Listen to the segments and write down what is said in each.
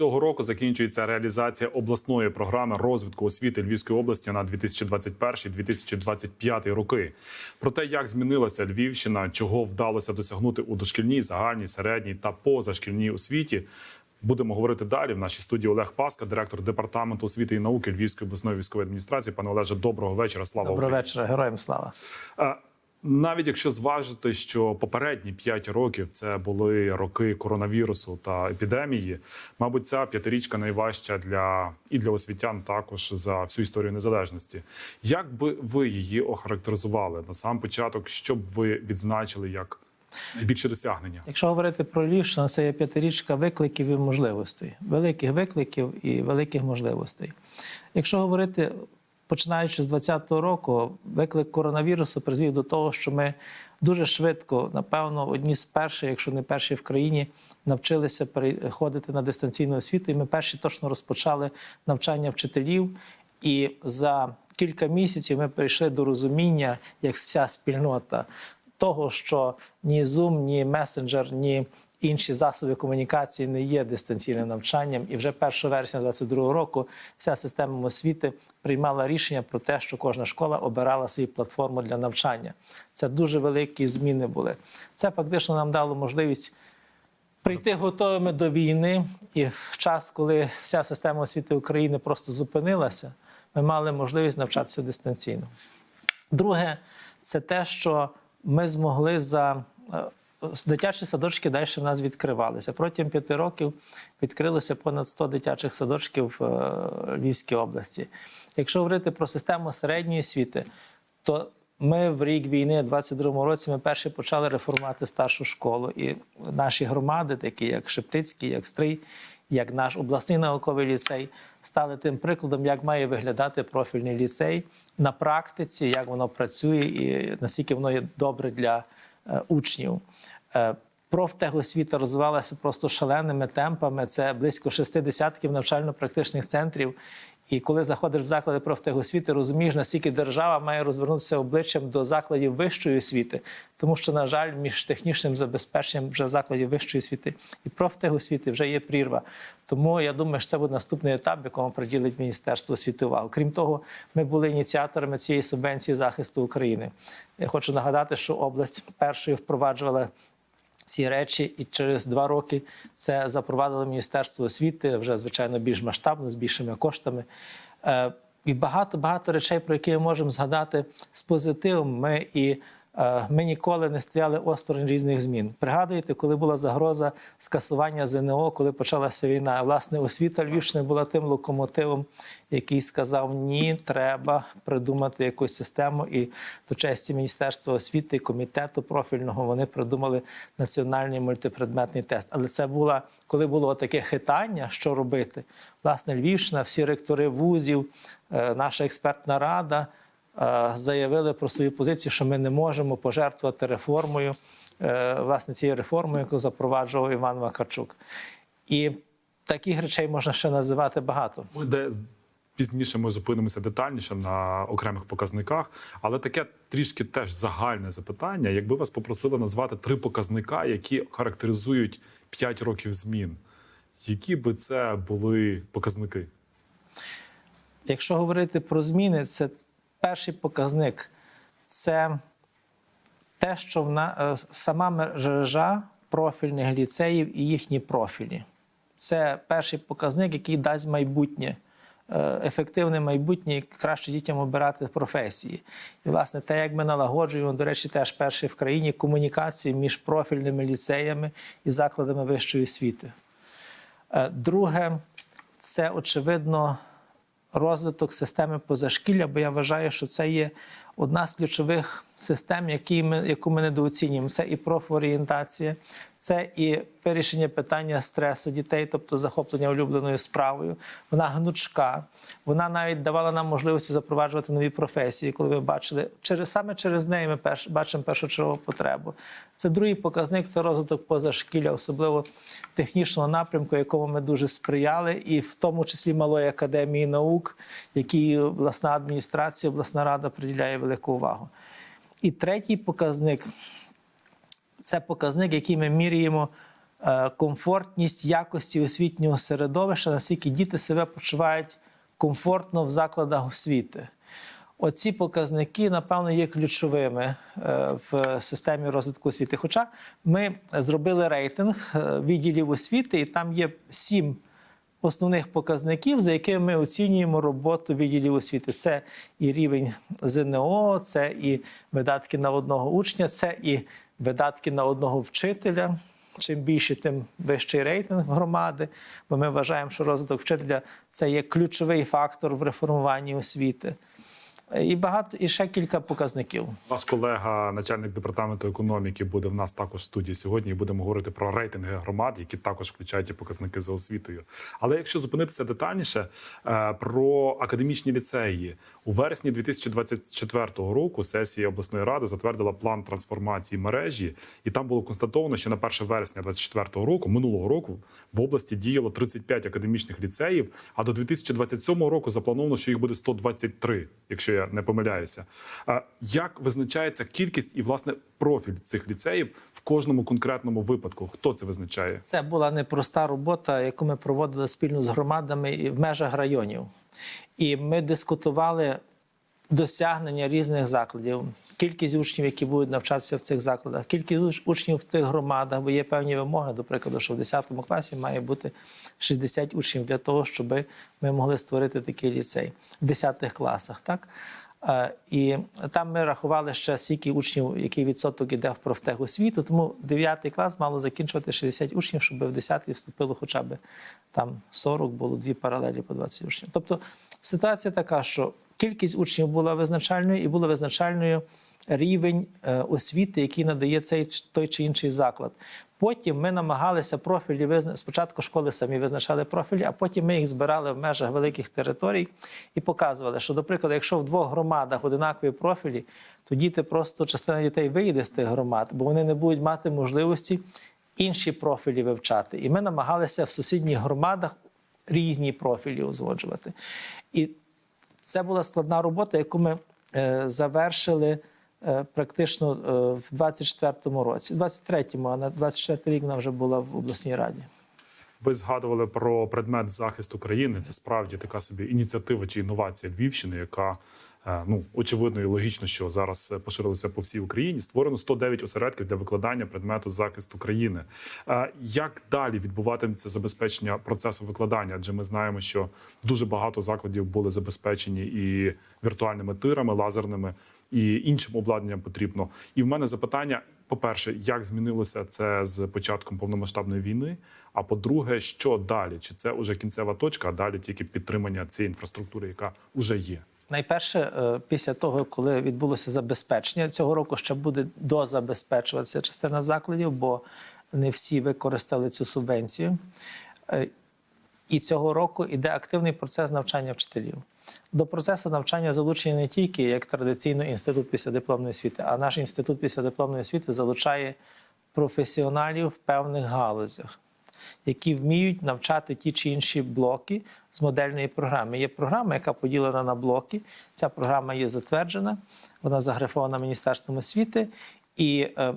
Цього року закінчується реалізація обласної програми розвитку освіти Львівської області на 2021-2025 роки. Про те, як змінилася Львівщина, чого вдалося досягнути у дошкільній, загальній, середній та позашкільній освіті. Будемо говорити далі. В нашій студії Олег Паска, директор департаменту освіти і науки Львівської обласної військової адміністрації. Пане Олеже, доброго вечора. Слава Доброго вечора, героям слава. Навіть якщо зважити, що попередні 5 років це були роки коронавірусу та епідемії, мабуть, ця п'ятирічка найважча для і для освітян також за всю історію незалежності. Як би ви її охарактеризували на сам початок? Що б ви відзначили як найбільше досягнення? Якщо говорити про Львівщину, це є п'ятирічка викликів і можливостей, великих викликів і великих можливостей. Якщо говорити, починаючи з 2020 року, виклик коронавірусу призвів до того, що ми дуже швидко, напевно, одні з перших, якщо не перші в країні, навчилися переходити на дистанційну освіту. І ми перші точно розпочали навчання вчителів. І за кілька місяців ми прийшли до розуміння, як вся спільнота, того, що ні Zoom, ні месенджер, ні інші засоби комунікації не є дистанційним навчанням. І вже 1 вересня 2022 року вся система освіти приймала рішення про те, що кожна школа обирала свою платформу для навчання. Це дуже великі зміни були. Це фактично нам дало можливість. Прийти готовими до війни, і в час, коли вся система освіти України просто зупинилася, ми мали можливість навчатися дистанційно. Друге, це те, що ми змогли за е, дитячі садочки далі в нас відкривалися. Протягом п'яти років відкрилося понад 100 дитячих садочків в е, Львівській області. Якщо говорити про систему середньої освіти, то ми в рік війни, в 22-му році, ми перші почали реформувати старшу школу. І наші громади, такі як Шептицький, як Стрий, як наш обласний науковий ліцей, стали тим прикладом, як має виглядати профільний ліцей на практиці, як воно працює і наскільки воно є добре для учнів. Е, Профтехосвіта розвивалася просто шаленими темпами. Це близько шести десятків навчально-практичних центрів. І коли заходиш в заклади профтехосвіти, розумієш, наскільки держава має розвернутися обличчям до закладів вищої освіти, тому що, на жаль, між технічним забезпеченням вже закладів вищої освіти і профтехосвіти вже є прірва. Тому я думаю, що це буде наступний етап, якому приділить Міністерство освіти увагу. Крім того, ми були ініціаторами цієї субвенції захисту України. Я хочу нагадати, що область першою впроваджувала ці речі, і через два роки це запровадило Міністерство освіти вже звичайно більш масштабно, з більшими коштами. Е, І багато багато речей, про які ми можемо згадати з позитивом. Ми і ми ніколи не стояли осторонь різних змін. Пригадуєте, коли була загроза скасування ЗНО, коли почалася війна, власне, освіта Львівщини була тим локомотивом, який сказав: ні, треба придумати якусь систему. І до честі Міністерства освіти і комітету профільного вони придумали національний мультипредметний тест. Але це було, коли було таке хитання, що робити. Власне, Львівщина, всі ректори вузів, е, наша експертна рада е, заявили про свою позицію, що ми не можемо пожертвувати реформою, е, власне, цією реформою, яку запроваджував Іван Вакарчук. І таких речей можна ще називати багато. Де пізніше ми зупинимося детальніше на окремих показниках, але таке трішки теж загальне запитання. Якби вас попросили назвати три показника, які характеризують 5 років змін, які би це були показники? Якщо говорити про зміни, це перший показник це те, що вона, е, сама мережа профільних ліцеїв і їхні профілі. Це перший показник, який дасть майбутнє, е, ефективне майбутнє і краще дітям обирати професії. І, власне, те, як ми налагоджуємо, до речі, теж перший в країні комунікацію між профільними ліцеями і закладами вищої освіти. Е, Друге, це очевидно розвиток системи позашкілля, бо я вважаю, що це є одна з ключових систем, які ми, яку ми недооцінюємо. Це і профорієнтація, це і вирішення питання стресу дітей, тобто захоплення улюбленою справою. Вона гнучка, вона навіть давала нам можливості запроваджувати нові професії, коли ви бачили, через саме через неї ми перш, бачимо першочергову потребу. Це другий показник це розвиток позашкілля, особливо технічного напрямку, якому ми дуже сприяли, і в тому числі малої академії наук, якій обласна адміністрація, обласна рада приділяє велику увагу. І третій показник це показник, який ми міряємо е, комфортність якості освітнього середовища, наскільки діти себе почувають комфортно в закладах освіти. Оці показники, напевно, є ключовими е, в системі розвитку освіти. Хоча ми зробили рейтинг е, відділів освіти, і там є сім основних показників, за якими ми оцінюємо роботу відділів освіти. Це і рівень ЗНО, це і видатки на одного учня, це і видатки на одного вчителя. Чим більше, тим вищий рейтинг громади, бо ми вважаємо, що розвиток вчителя це є ключовий фактор в реформуванні освіти. І багато і ще кілька показників. Ваш колега, начальник департаменту економіки, буде в нас також в студії сьогодні. і Будемо говорити про рейтинги громад, які також включають показники за освітою. Але якщо зупинитися детальніше е, про академічні ліцеї у вересні 2024 року сесія обласної ради затвердила план трансформації мережі, і там було констатовано, що на 1 вересня 2024 року, минулого року, в області діяло 35 академічних ліцеїв. А до 2027 року заплановано, що їх буде 123, якщо я не помиляюся. А Як визначається кількість і власне профіль цих ліцеїв в кожному конкретному випадку? Хто це визначає? Це була непроста робота, яку ми проводили спільно з громадами в межах районів. І ми дискутували досягнення різних закладів, кількість учнів, які будуть навчатися в цих закладах, кількість учнів в тих громадах, бо є певні вимоги, до прикладу, що в 10 класі має бути 60 учнів для того, щоб ми могли створити такий ліцей в 10 класах. Так? Е, І там ми рахували ще скільки учнів, який відсоток іде в профтехосвіту, тому 9 клас мало закінчувати 60 учнів, щоб в 10 вступило хоча б там 40, було дві паралелі по 20 учнів. Тобто ситуація така, що кількість учнів була визначальною і була визначальною рівень е, освіти, який надає цей той чи інший заклад. Потім ми намагалися профілі визна... спочатку школи самі визначали профілі, а потім ми їх збирали в межах великих територій і показували, що, до прикладу, якщо в двох громадах одинакові профілі, то діти просто частина дітей виїде з тих громад, бо вони не будуть мати можливості інші профілі вивчати. І ми намагалися в сусідніх громадах різні профілі узгоджувати. І це була складна робота, яку ми е, завершили практично е, в 24-му році. В 23-му, а на 24-й рік вона вже була в обласній раді. Ви згадували про предмет захисту країни. Це справді така собі ініціатива чи інновація Львівщини, яка е, ну очевидно і логічно, що зараз е, поширилася по всій Україні. Створено 109 осередків для викладання предмету захисту країни. Е, Як далі відбуватиметься забезпечення процесу викладання? Адже ми знаємо, що дуже багато закладів були забезпечені і віртуальними тирами, лазерними, і іншим обладнанням потрібно. І в мене запитання: по-перше, як змінилося це з початком повномасштабної війни? А по-друге, що далі? Чи це вже кінцева точка, а далі тільки підтримання цієї інфраструктури, яка вже є? Найперше, е, після того, коли відбулося забезпечення, цього року ще буде дозабезпечуватися частина закладів, бо не всі використали цю субвенцію. Е, І цього року йде активний процес навчання вчителів. До процесу навчання залучені не тільки як традиційно інститут післядипломної освіти, а наш інститут післядипломної освіти залучає професіоналів в певних галузях, які вміють навчати ті чи інші блоки з модельної програми. Є програма, яка поділена на блоки. Ця програма є затверджена, вона заграфована Міністерством освіти. І е,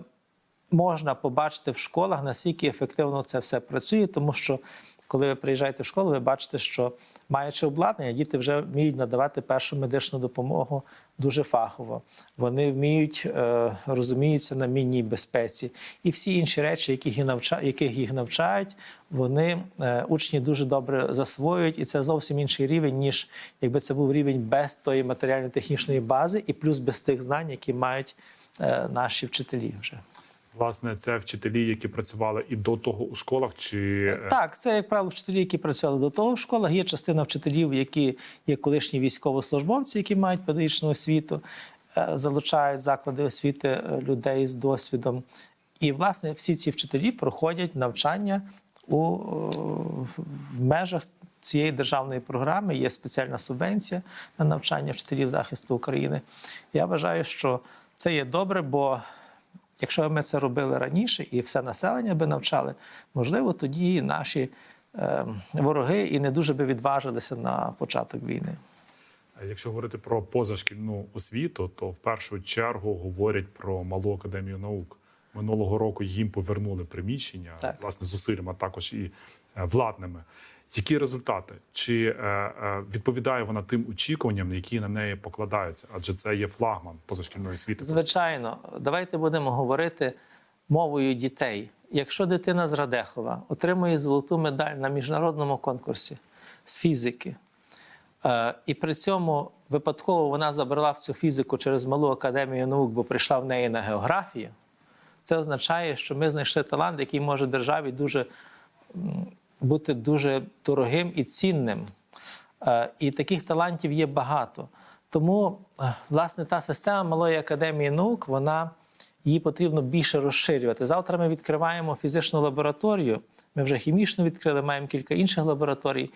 можна побачити в школах, наскільки ефективно це все працює, тому що коли ви приїжджаєте в школу, ви бачите, що маючи обладнання, діти вже вміють надавати першу медичну допомогу дуже фахово. Вони вміють е, розуміються на мінній безпеці. І всі інші речі, яких їх навчають, вони е, учні дуже добре засвоюють, і це зовсім інший рівень, ніж якби це був рівень без тої матеріально-технічної бази, і плюс без тих знань, які мають е, наші вчителі вже. Власне, це вчителі, які працювали і до того у школах, чи е, Так, це, як правило, вчителі, які працювали до того в школах. Є частина вчителів, які є колишні військовослужбовці, які мають педагогічну освіту, е, залучають заклади освіти е, людей з досвідом. І, власне, всі ці вчителі проходять навчання у, е, в межах цієї державної програми. Є спеціальна субвенція на навчання вчителів захисту України. Я вважаю, що це є добре, бо Якщо ми це робили раніше і все населення би навчали, можливо, тоді наші е, вороги і не дуже би відважилися на початок війни. Якщо говорити про позашкільну освіту, то в першу чергу говорять про малу академію наук. Минулого року їм повернули приміщення Так. власне зусиллями, а також і е, владними. Які результати? Чи е, е, відповідає вона тим очікуванням, які на неї покладаються? Адже це є флагман позашкільної освіти. Звичайно, давайте будемо говорити мовою дітей. Якщо дитина з Радехова отримує золоту медаль на міжнародному конкурсі з фізики, е, і при цьому випадково вона забрала в цю фізику через малу академію наук, бо прийшла в неї на географію, це означає, що ми знайшли талант, який може державі дуже бути дуже дорогим і цінним. Е, І таких талантів є багато. Тому, е, власне, та система Малої академії наук, вона її потрібно більше розширювати. Завтра ми відкриваємо фізичну лабораторію. Ми вже хімічну відкрили, маємо кілька інших лабораторій.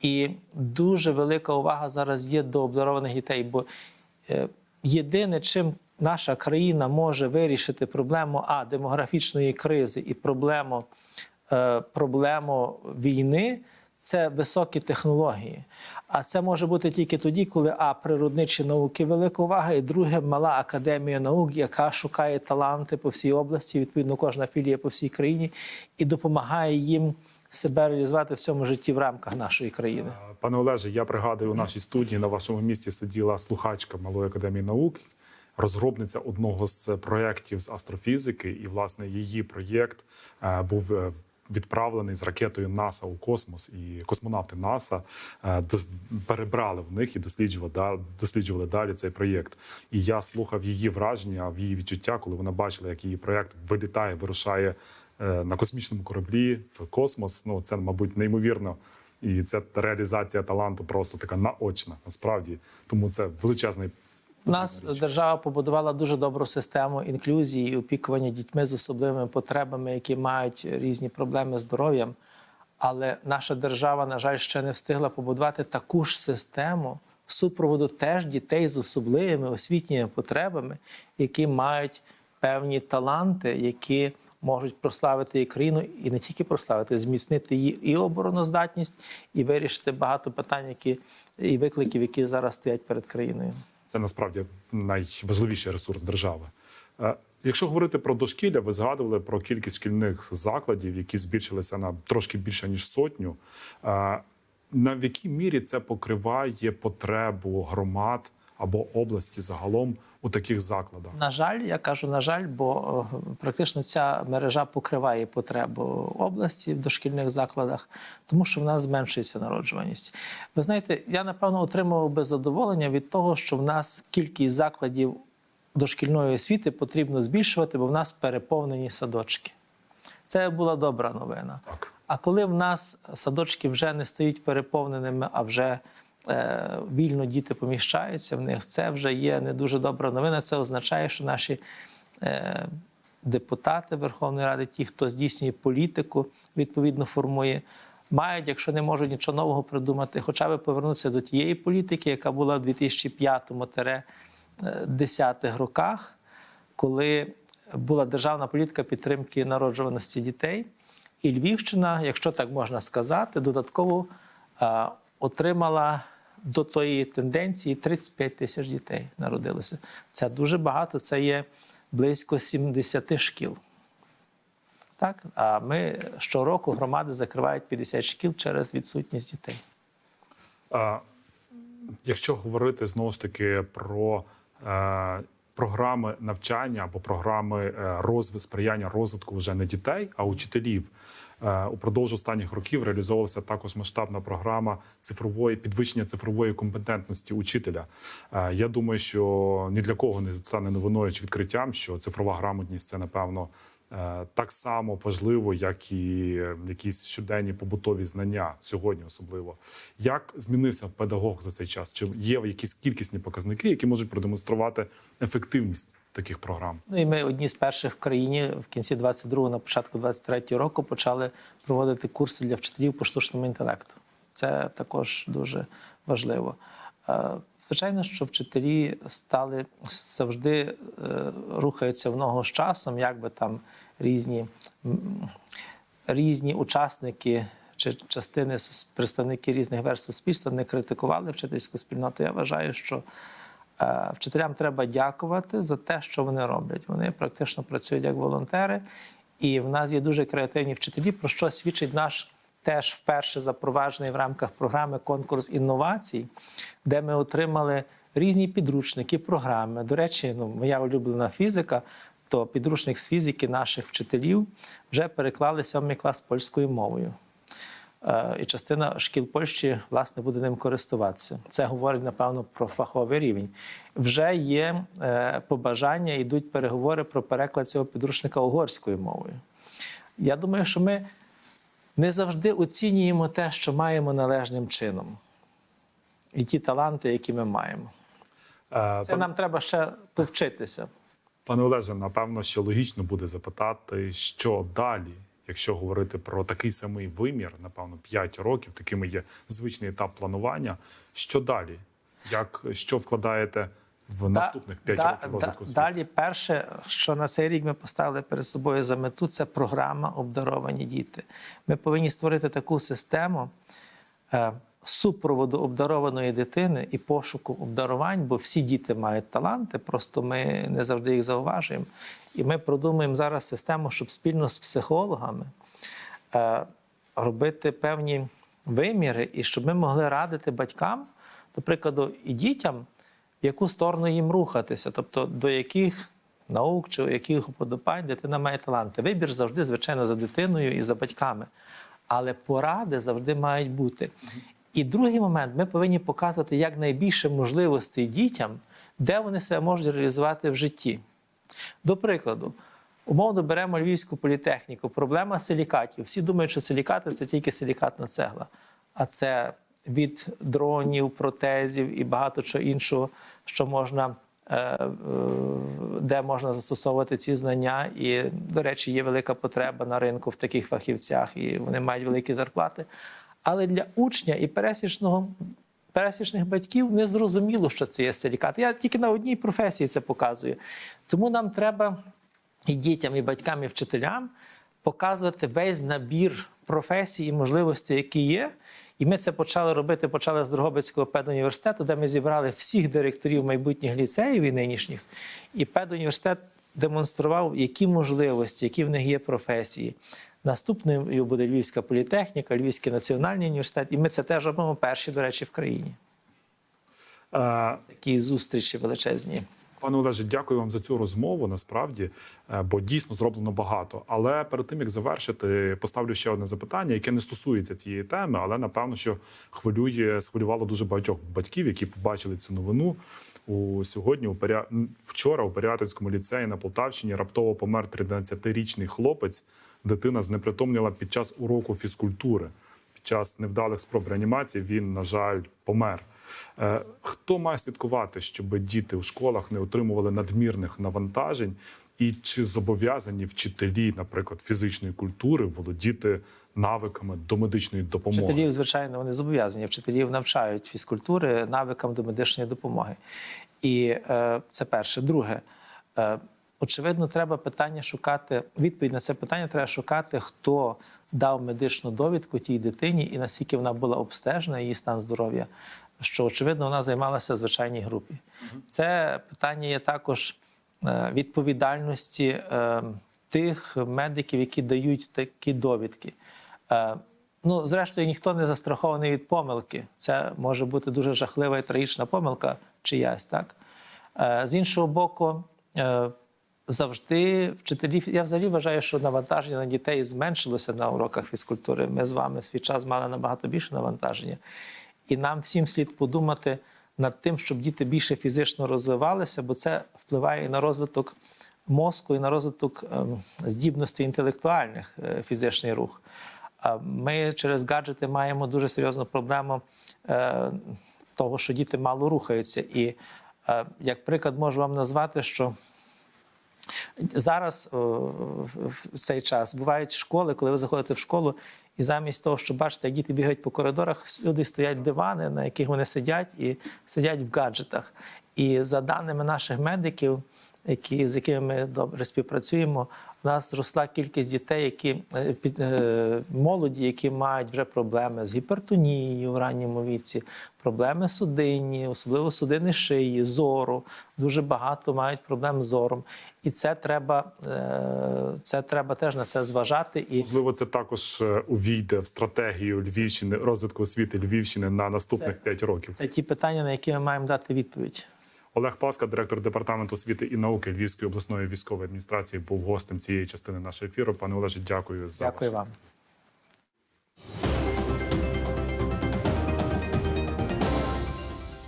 І дуже велика увага зараз є до обдарованих дітей. Бо е, єдине, чим наша країна може вирішити проблему а демографічної кризи і проблему, проблему війни. Це високі технології. А це може бути тільки тоді, коли а природничі науки велика увага, і друге мала академія наук, яка шукає таланти по всій області. Відповідно, кожна філія по всій країні і допомагає їм себе реалізувати в цьому житті в рамках нашої країни. Пане Олеже, я пригадую, у нашій студії на вашому місці сиділа слухачка Малої академії наук, розробниця одного з проєктів з астрофізики, і власне її проєкт е, був. Відправлений з ракетою НАСА у космос, і космонавти НАСА е, перебрали в них і досліджували, досліджували далі цей проєкт. І я слухав її враження, її відчуття, коли вона бачила, як її проєкт вилітає, вирушає е, на космічному кораблі в космос. Ну це, мабуть, неймовірно. І це реалізація таланту просто така наочна, насправді. Тому це величезний У нас держава побудувала дуже добру систему інклюзії і опікування дітьми з особливими потребами, які мають різні проблеми з здоров'ям. Але наша держава, на жаль, ще не встигла побудувати таку ж систему супроводу теж дітей з особливими освітніми потребами, які мають певні таланти, які можуть прославити і країну, і не тільки прославити, зміцнити її і обороноздатність, і вирішити багато питань, які і викликів, які зараз стоять перед країною. Це насправді найважливіший ресурс держави. Е, Якщо говорити про дошкілля, ви згадували про кількість шкільних закладів, які збільшилися на трошки більше ніж сотню. Е, На в якій мірі це покриває потребу громад або області загалом у таких закладах? На жаль, я кажу, на жаль, бо е, практично ця мережа покриває потребу області в дошкільних закладах, тому що в нас зменшується народжуваність. Ви знаєте, я напевно отримував би задоволення від того, що в нас кількість закладів дошкільної освіти потрібно збільшувати, бо в нас переповнені садочки. Це була добра новина. Так. А коли в нас садочки вже не стають переповненими, а вже вільно діти поміщаються в них, це вже є не дуже добра новина. Це означає, що наші е, депутати Верховної Ради, ті, хто здійснює політику, відповідно формує, мають, якщо не можуть нічого нового придумати, хоча б повернутися до тієї політики, яка була в 2005-10 роках, коли була державна політика підтримки народжуваності дітей. І Львівщина, якщо так можна сказати, додатково е, отримала до тої тенденції 35 тисяч дітей народилося. Це дуже багато, це є близько 70 шкіл. Так? А ми щороку громади закривають 50 шкіл через відсутність дітей. А, якщо говорити знову ж таки про е, програми навчання або програми е, розв... сприяння розвитку вже не дітей, а учителів. Е, Упродовж останніх років реалізовувалася також масштабна програма цифрової підвищення цифрової компетентності учителя. Е, Я думаю, що ні для кого не стане новиною чи відкриттям, що цифрова грамотність це напевно е, так само важливо, як і якісь щоденні побутові знання сьогодні, особливо. Як змінився педагог за цей час? Чи є якісь кількісні показники, які можуть продемонструвати ефективність таких програм? Ну і ми одні з перших в країні в кінці 22-го, на початку 23-го року почали проводити курси для вчителів по штучному інтелекту. Це також дуже важливо. Е, Звичайно, що вчителі стали завжди е, рухаються в ногу з часом, як би там різні, різні учасники чи частини представники різних верст суспільства не критикували вчительську спільноту. Я вважаю, що Вчителям треба дякувати за те, що вони роблять. Вони практично працюють як волонтери, і в нас є дуже креативні вчителі, про що свідчить наш теж вперше запроваджений в рамках програми конкурс інновацій, де ми отримали різні підручники, програми. До речі, ну, моя улюблена фізика, то підручник з фізики наших вчителів вже переклали сьомий клас польською мовою. Е, І частина шкіл Польщі власне буде ним користуватися. Це говорить напевно про фаховий рівень. Вже є е, побажання, йдуть переговори про переклад цього підручника угорською мовою. Я думаю, що ми не завжди оцінюємо те, що маємо належним чином, і ті таланти, які ми маємо. Е, Це нам треба ще повчитися. Пане Олеже, напевно, що логічно буде запитати, що далі, якщо говорити про такий самий вимір, напевно, 5 років, такими є звичний етап планування. Що далі? Як що вкладаєте в наступних 5 Да- років розвитку да- Далі, перше, що на цей рік ми поставили перед собою за мету, це програма обдаровані діти. Ми повинні створити таку систему е, супроводу обдарованої дитини і пошуку обдарувань, бо всі діти мають таланти, просто ми не завжди їх зауважуємо. І ми продумуємо зараз систему, щоб спільно з психологами е, робити певні виміри, і щоб ми могли радити батькам, до прикладу, і дітям, в яку сторону їм рухатися, тобто до яких наук чи яких уподобань дитина має таланти. Вибір завжди, звичайно, за дитиною і за батьками. Але поради завжди мають бути. І другий момент ми повинні показувати якнайбільше можливостей дітям, де вони себе можуть реалізувати в житті. До прикладу, умовно беремо Львівську політехніку. Проблема силікатів. Всі думають, що силікати це тільки силікатна цегла. А це від дронів, протезів і багато чого іншого, що можна. е, е, Де можна застосовувати ці знання, і, до речі, є велика потреба на ринку в таких фахівцях, і вони мають великі зарплати. Але для учня і пересічного пересічних батьків не зрозуміло, що це є силікат. Я тільки на одній професії це показую. Тому нам треба і дітям, і батькам, і вчителям показувати весь набір професій і можливостей, які є. І ми це почали робити, почали з Дрогобицького педуніверситету, де ми зібрали всіх директорів майбутніх ліцеїв і нинішніх. І педуніверситет демонстрував, які можливості, які в них є професії. Наступною буде Львівська політехніка, Львівський національний університет, і ми це теж робимо перші, до речі, в країні. Е, Такі зустрічі величезні. Пане Олеже, дякую вам за цю розмову. Насправді, е, бо дійсно зроблено багато. Але перед тим як завершити, поставлю ще одне запитання, яке не стосується цієї теми, але напевно, що хвилює, схвилювало дуже багатьох батьків, які побачили цю новину. У сьогодні у вчора у Порятинському ліцеї на Полтавщині раптово помер 13-річний хлопець. Дитина знепритомніла під час уроку фізкультури. Під час невдалих спроб реанімації він, на жаль, помер. Е, Хто має слідкувати, щоб діти у школах не отримували надмірних навантажень, і чи зобов'язані вчителі, наприклад, фізичної культури, володіти навиками до медичної допомоги? Вчителів, звичайно, вони зобов'язані. Вчителів навчають фізкультури навикам до медичної допомоги. І е, це перше. Друге, е, очевидно, треба питання шукати. Відповідь на це питання треба шукати, хто дав медичну довідку тій дитині і наскільки вона була обстежена, її стан здоров'я. Що очевидно вона займалася в звичайній групі. Це питання є також е, відповідальності е, тих медиків, які дають такі довідки. Е, Ну, зрештою, ніхто не застрахований від помилки. Це може бути дуже жахлива і трагічна помилка чиясь, так? З іншого боку, завжди вчителі, я взагалі вважаю, що навантаження на дітей зменшилося на уроках фізкультури. Ми з вами свій час мали набагато більше навантаження. І нам всім слід подумати над тим, щоб діти більше фізично розвивалися, бо це впливає і на розвиток мозку, і на розвиток ем, здібностей інтелектуальних е, фізичний рух. Ми через гаджети маємо дуже серйозну проблему е, того, що діти мало рухаються. І е, як приклад можу вам назвати, що зараз в цей час бувають школи, коли ви заходите в школу, і замість того, щоб бачите, як діти бігають по коридорах, всюди стоять дивани, на яких вони сидять, і сидять в гаджетах. І за даними наших медиків, які, з якими ми добре співпрацюємо, У нас зросла кількість дітей, які е, під е, молоді, які мають вже проблеми з гіпертонією в ранньому віці, проблеми судинні, особливо судини шиї, зору. Дуже багато мають проблем з зором. І це треба, е, це треба теж на це зважати. І Можливо, це також е, увійде в стратегію Львівщини, розвитку освіти Львівщини на наступних Це- 5 років. це ті питання, на які ми маємо дати відповідь. Олег Паска, директор департаменту освіти і науки Львівської обласної військової адміністрації, був гостем цієї частини нашого ефіру. Пане Олеже, дякую за Дякую ваш- вам.